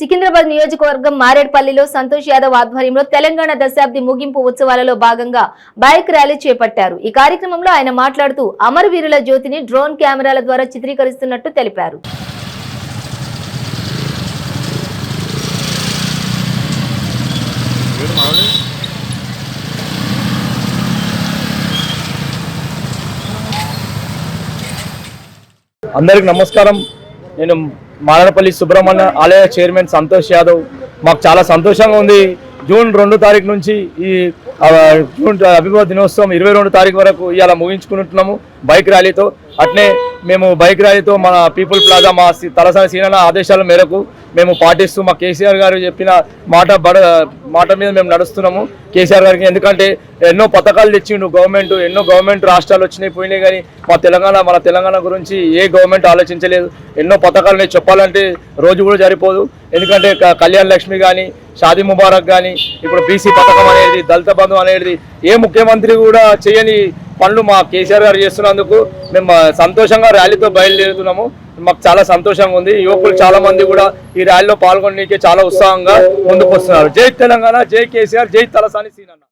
సికింద్రాబాద్ నియోజకవర్గం మారేడ్పల్లిలో సంతోష్ యాదవ్ ఆధ్వర్యంలో తెలంగాణ దశాబ్ది ముగింపు ఉత్సవాలలో భాగంగా బైక్ ర్యాలీ చేపట్టారు. ఈ కార్యక్రమంలో ఆయన మాట్లాడుతూ అమరవీరుల జ్యోతిని డ్రోన్ కెమెరాల ద్వారా చిత్రీకరిస్తున్నట్టు తెలిపారు. అందరికి నమస్కారం. నేను మారడపల్లి సుబ్రహ్మణ్య ఆలయ చైర్మన్ సంతోష్ యాదవ్. మాకు చాలా సంతోషంగా ఉంది. జూన్ రెండు తారీఖు నుంచి ఈ జూన్ అభిభవ దినోత్సవం ఇరవై రెండు తారీఖు వరకు ఇలా ముగించుకుంటున్నాము బైక్ ర్యాలీతో. అట్నే మేము బైక్ ర్యాలీతో మన పీపుల్ ప్లాజా మా తలసాని సీనన్న ఆదేశాల మేరకు మేము పాటిస్తూ మా కేసీఆర్ గారు చెప్పిన మాట బడ మాట మీద మేము నడుస్తున్నాము. కేసీఆర్ గారికి ఎందుకంటే ఎన్నో పథకాలు తెచ్చిండు గవర్నమెంట్ ఎన్నో గవర్నమెంట్ రాష్ట్రాలు వచ్చినాయి పోయినాయి కానీ మా తెలంగాణ మన తెలంగాణ గురించి ఏ గవర్నమెంట్ ఆలోచించలేదు. ఎన్నో పథకాలు చెప్పాలంటే రోజు కూడా సరిపోదు. ఎందుకంటే కళ్యాణ్ లక్ష్మి కానీ షాదీ ముబారక్ కానీ ఇప్పుడు బీసీ పథకం అనేది దళిత బంధు అనేది ఏ ముఖ్యమంత్రి కూడా చేయని పనులు మా కేసీఆర్ గారు చేస్తున్నందుకు మేము సంతోషంగా ర్యాలీతో బయలుదేరుతున్నాము. మాకు చాలా సంతోషంగా ఉంది. యువకులు చాలా మంది కూడా ఈ ర్యాలీలో పాల్గొనడానికి చాలా ఉత్సాహంగా ముందుకు వస్తున్నారు జై తెలంగాణ జై కేసీఆర్ జై తలసాని సీనన్న.